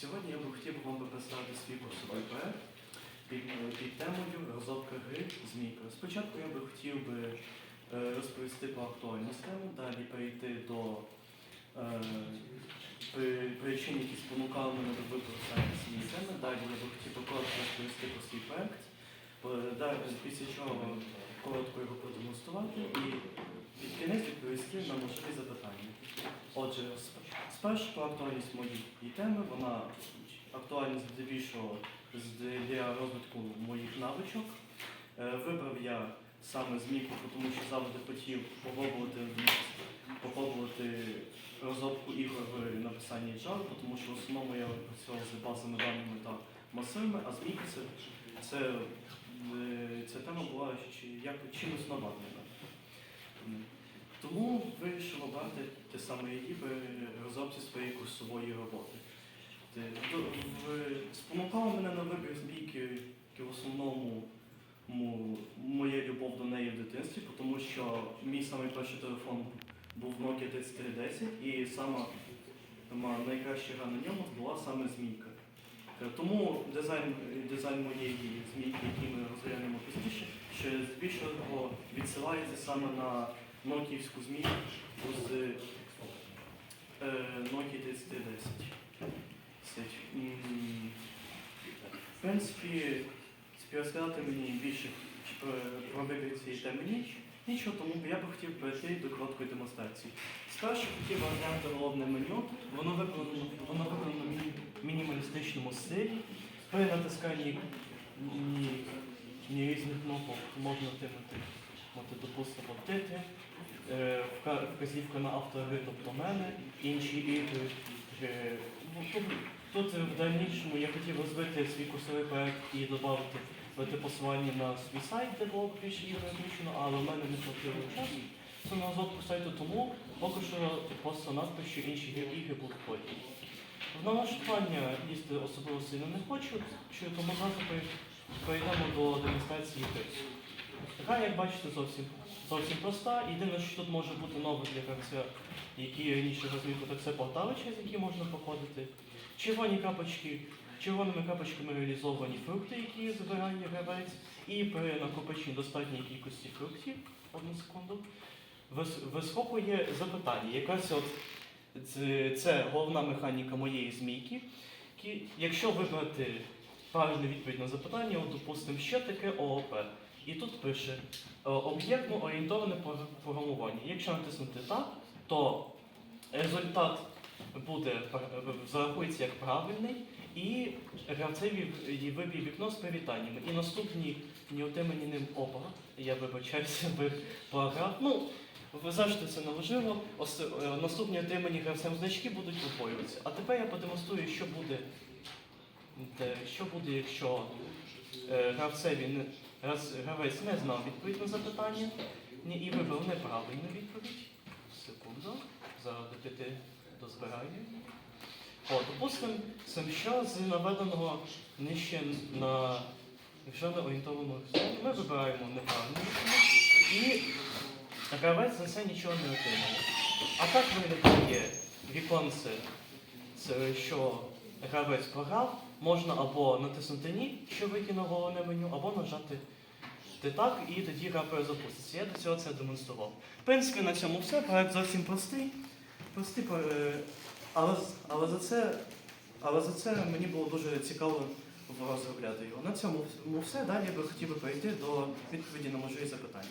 Сьогодні я би хотів вам представити свій курсовий проект під, під темою розробка гри Змійка. Спочатку я би хотів би е, розповісти про актуальність теми, далі перейти до е, при- причин, які спонукали мене до використання цієї теми. Далі я би хотів би коротко розповісти про свій проект, далі, після чого коротко його продемонструвати і під кінець відповісти на можливі запитання. Отже, спершу про актуальність моєї теми, вона актуальність здебільшого для розвитку моїх навичок. Е, Вибрав я саме змійку, тому що завжди хотів попробувати, попробувати розробку ігор в написанні Java, тому що в основному я працював з базовими даними та масивами, а змійка це, це, е, ця тема була як чимось нова для мене. М. Тому вирішив обрати те саме її в розробці своєї курсової роботи. Те- Спонукало мене на вибір змійки в основному моя любов до неї в дитинстві, тому що мій самий перший телефон був Nokia 3310 і сама найкраща гра на ньому була саме змійка. Е, Тому дизайн, дизайн моєї змійки, який ми розглянемо пізніше, ще здебільшого відсилається саме на нокіївську змійку з е, Nokia 3310. Сить. М, В принципі, розказати мені більше про, вибір цієї теми ніч. Нічого, тому я би хотів перейти до короткої демонстрації. Спершу хотів розглянути головне меню. Воно виконано, воно виконано в мінімалістичному стилі. При натисканні ні, ні різних кнопок можна тимати, от, допустимо, тити, е, вказівка на автори, тобто мене, інші ігри. Е, ну, тут, в дальнішому я хотів розвити свій курсовий проект і додати дати посилання на свій сайт, де було більше ігор включено, але в мене не хватило часу. Це на розробку сайту, тому поки що просто надпис, що інші ігри будуть потім. В налаштування їсти особливо сильно не хочу, тому пере- перейдемо до демонстрації гри. Гра, як бачите, зовсім, зовсім проста. Єдине, що тут може бути нове для гравця, який раніше розмітив, так це портали, через які можна проходити. Червоні крапочки, червоними крапочками реалізовані фрукти, які забирає гравець, і при накопиченні достатньої кількості фруктів, одну секунду, вис- вискокує запитання. Якраз от це головна механіка моєї змійки. Якщо вибрати правильну відповідь на запитання, от, допустимо, що таке ООП? І тут пише е, об'єктно орієнтоване програмування. Якщо натиснути так, то результат буде зарахується як правильний, і гравцеві в- виб'є вікно з привітаннями. І наступні неотримані ним опа, я вибачаюся, ви програв. Ну, ви завжди це. Ос- е, Наступні отримані гравцем значки будуть удвоюватися. А тепер я продемонструю, що буде, що буде, якщо е, гравцеві не, гравець- не знав відповідь на запитання і вибрав неправильну відповідь. Секунду, піти до збирання. О, допустимо, що з наведеного нижче на не орієнтованому рисунку, ми вибираємо неправильну відповідь і гравець за це нічого не отримає. А так виглядає віконце, що гравець програв, можна або натиснути ні, що викине головне меню, або нажати ти так, і тоді гра перезапуститься. Я до цього це демонстрував. В принципі, на цьому все. Проект зовсім простий. Простий, е, але, але, за це, але за це мені було дуже цікаво розробляти його. На цьому все. Далі я би хотів би перейти до відповіді на можливі запитання.